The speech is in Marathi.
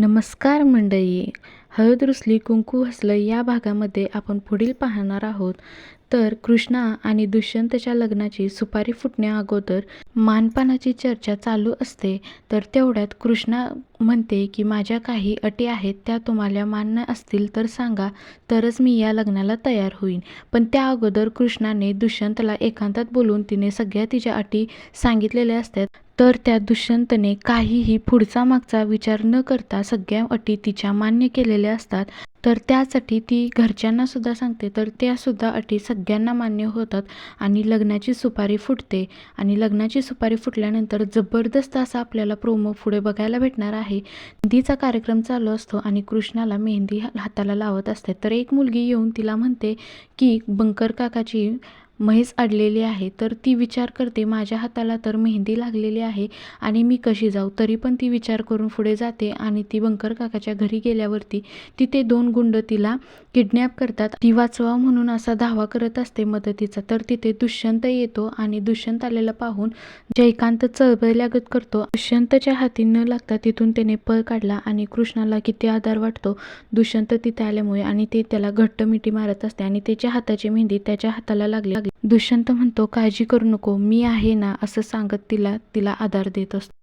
नमस्कार मंडळी. हळद रुसली कुंकू हसलं या भागामध्ये आपण पुढील पाहणार आहोत. तर कृष्णा आणि दुष्यंतच्या लग्नाची सुपारी फुटण्या अगोदर मानपानाची चर्चा चालू असते. तर तेवढ्यात कृष्णा म्हणते की माझ्या काही अटी आहेत त्या तुम्हाला मान्य असतील तर सांगा. तरच मी या लग्नाला तयार होईन. पण त्या अगोदर कृष्णाने दुष्यंतला एकांतात बोलून तिने सगळ्या तिच्या अटी सांगितलेल्या असतात. तर त्या दुष्यंतने काहीही पुढचा मागचा विचार न करता सगळ्या अटी तिच्या मान्य केलेल्या असतात. तर त्यासाठी ती घरच्यांना सुद्धा सांगते. तर त्यासुद्धा अटी सगळ्यांना मान्य होतात आणि लग्नाची सुपारी फुटते. आणि लग्नाची सुपारी फुटल्यानंतर जबरदस्त असा आपल्याला प्रोमो पुढे बघायला भेटणार आहे. मेहंदीचा कार्यक्रम चालू असतो आणि कृष्णाला मेहंदी हा- हाताला लावत असते. तर एक मुलगी येऊन तिला म्हणते की बंकर काकाची म्हैस अडलेली आहे तर ती विचार करते माझ्या हाताला तर मेहंदी लागलेली आहे आणि मी कशी जाऊ तरी पण ती विचार करून पुढे जाते आणि ती बंकर काकाच्या घरी गेल्यावरती तिथे दोन गुंड तिला किडनॅप करतात. ती वाचवा म्हणून असा धावा करत असते मदतीचा तर तिथे दुष्यंत येतो आणि दुष्यंत आलेला पाहून जयकांत चळबळल्यागत करतो. दुष्यंतच्या हाती न लागता तिथून त्याने पळ काढला आणि कृष्णाला किती आधार वाटतो. दुष्यंत तिथे आल्यामुळे आणि ते त्याला घट्ट मिठी मारत असते आणि त्याच्या हाताची मेहंदी त्याच्या हाताला लागली. दुष्यंत म्हणतो काळजी करू नको मी आहे ना असं सांगत तिला तिला आधार देत असतो.